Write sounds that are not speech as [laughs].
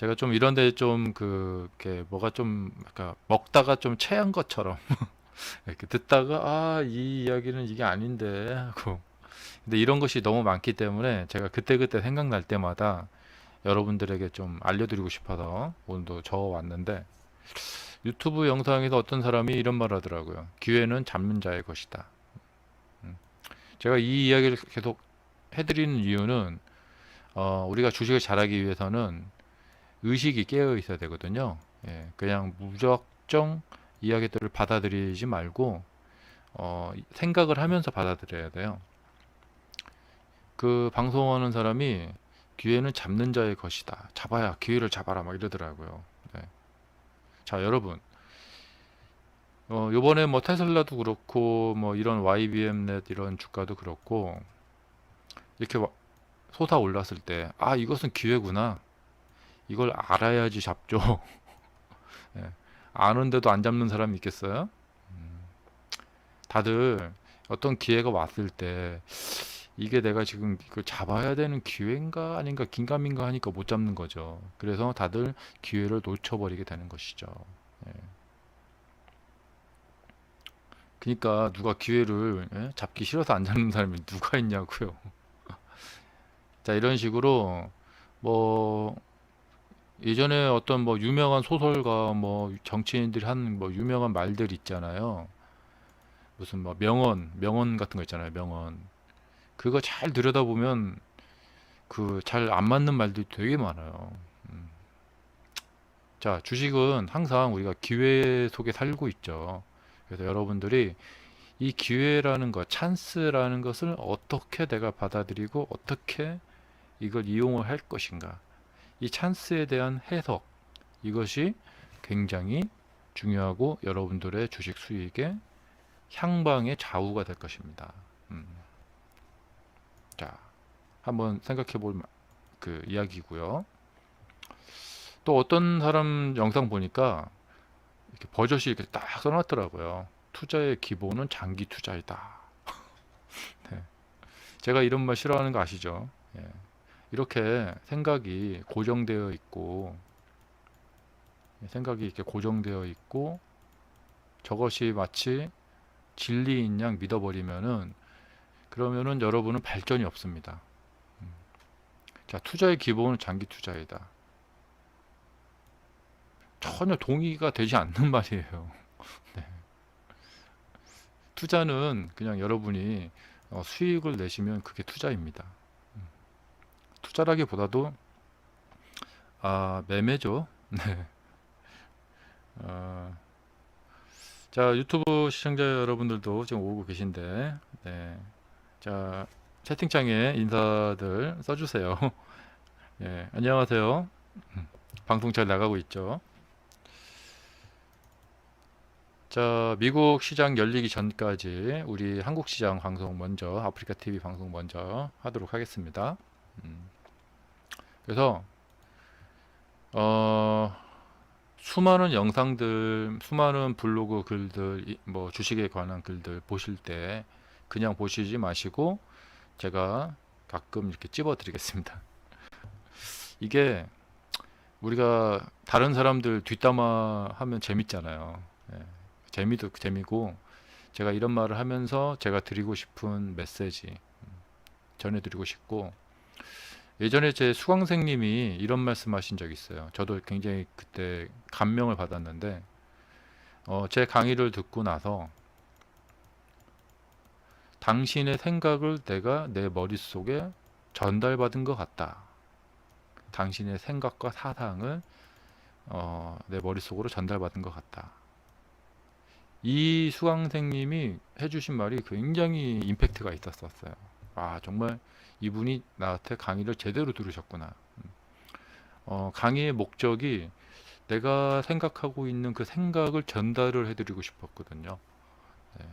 제가 좀 이런데 좀 그게 뭐가 좀 아까 먹다가 좀 체한 것처럼 [laughs] 이렇게 듣다가 아 이 이야기는 이게 아닌데 하고 근데 이런 것이 너무 많기 때문에 제가 그때그때 생각날 때마다 여러분들에게 좀 알려드리고 싶어서 오늘도 적어 왔는데 유튜브 영상에서 어떤 사람이 이런 말 하더라고요. 기회는 잡는 자의 것이다. 음. 제가 이 이야기를 계속 해드리는 이유는 어, 우리가 주식을 잘하기 위해서는 의식이 깨어 있어야 되거든요. 예, 그냥 무작정 이야기들을 받아들이지 말고 어, 생각을 하면서 받아들여야 돼요. 그 방송하는 사람이 기회는 잡는 자의 것이다. 잡아야 기회를 잡아라 막 이러더라고요. 네. 자, 여러분. 어, 요번에 뭐 테슬라도 그렇고 뭐 이런 YBM넷 이런 주가도 그렇고 이렇게 와- 솟아 올랐을 때 아, 이것은 기회구나. 이걸 알아야지 잡죠. [laughs] 예. 아는데도 안 잡는 사람이 있겠어요? 음, 다들 어떤 기회가 왔을 때 이게 내가 지금 이걸 잡아야 되는 기회인가 아닌가 긴가민가 하니까 못 잡는 거죠. 그래서 다들 기회를 놓쳐버리게 되는 것이죠. 예. 그러니까 누가 기회를 예? 잡기 싫어서 안 잡는 사람이 누가 있냐고요. [laughs] 자, 이런 식으로 뭐 예전에 어떤 뭐 유명한 소설가 뭐 정치인들이 한 뭐 유명한 말들 있잖아요. 무슨 뭐 명언, 명언 같은 거 있잖아요. 명언. 그거 잘 들여다보면 그 잘 안 맞는 말들이 되게 많아요. 음. 자, 주식은 항상 우리가 기회 속에 살고 있죠. 그래서 여러분들이 이 기회라는 것, 찬스라는 것을 어떻게 내가 받아들이고 어떻게 이걸 이용을 할 것인가. 이 찬스에 대한 해석, 이것이 굉장히 중요하고 여러분들의 주식 수익의 향방의 좌우가 될 것입니다. 음. 자, 한번 생각해 볼 그 이야기고요. 또 어떤 사람 영상 보니까 이렇게 버젓이 이렇게 딱 써놨더라고요. 투자의 기본은 장기 투자이다. [laughs] 네. 제가 이런 말 싫어하는 거 아시죠? 예. 이렇게 생각이 고정되어 있고 생각이 이렇게 고정되어 있고 저것이 마치 진리인 양 믿어버리면은 그러면은 여러분은 발전이 없습니다. 음. 자, 투자의 기본은 장기 투자이다. 전혀 동의가 되지 않는 [laughs] 말이에요. 네. 투자는 그냥 여러분이 어, 수익을 내시면 그게 투자입니다. 음. 투자라기보다도 아, 매매죠. [laughs] 네. 어, 자, 유튜브 시청자 여러분들도 지금 오고 계신데, 네. 자, 채팅창에 인사들 써주세요. [laughs] 예, 안녕하세요. 음, 방송 잘 나가고 있죠. 자, 미국 시장 열리기 전까지 우리 한국 시장 방송 먼저, 아프리카 TV 방송 먼저 하도록 하겠습니다. 음, 그래서, 어, 수많은 영상들, 수많은 블로그 글들, 이- 뭐 주식에 관한 글들 보실 때 그냥 보시지 마시고 제가 가끔 이렇게 찝어 드리겠습니다. [laughs] 이게 우리가 다른 사람들 뒷담화 하면 재밌잖아요. 예, 재미도 재미고 제가 이런 말을 하면서 제가 드리고 싶은 메시지 음, 전해드리고 싶고 예전에 제 수강생님이 이런 말씀하신 적이 있어요. 저도 굉장히 그때 감명을 받았는데 어, 제 강의를 듣고 나서 당신의 생각을 내가 내 머릿속에 전달받은 것 같다. 당신의 생각과 사상을 어, 내 머릿속으로 전달받은 것 같다. 이 수강생님이 해주신 말이 굉장히 임팩트가 있었었어요. 아, 정말 이분이 나한테 강의를 제대로 들으셨구나. 음. 어, 강의의 목적이 내가 생각하고 있는 그 생각을 전달을 해드리고 싶었거든요. 네.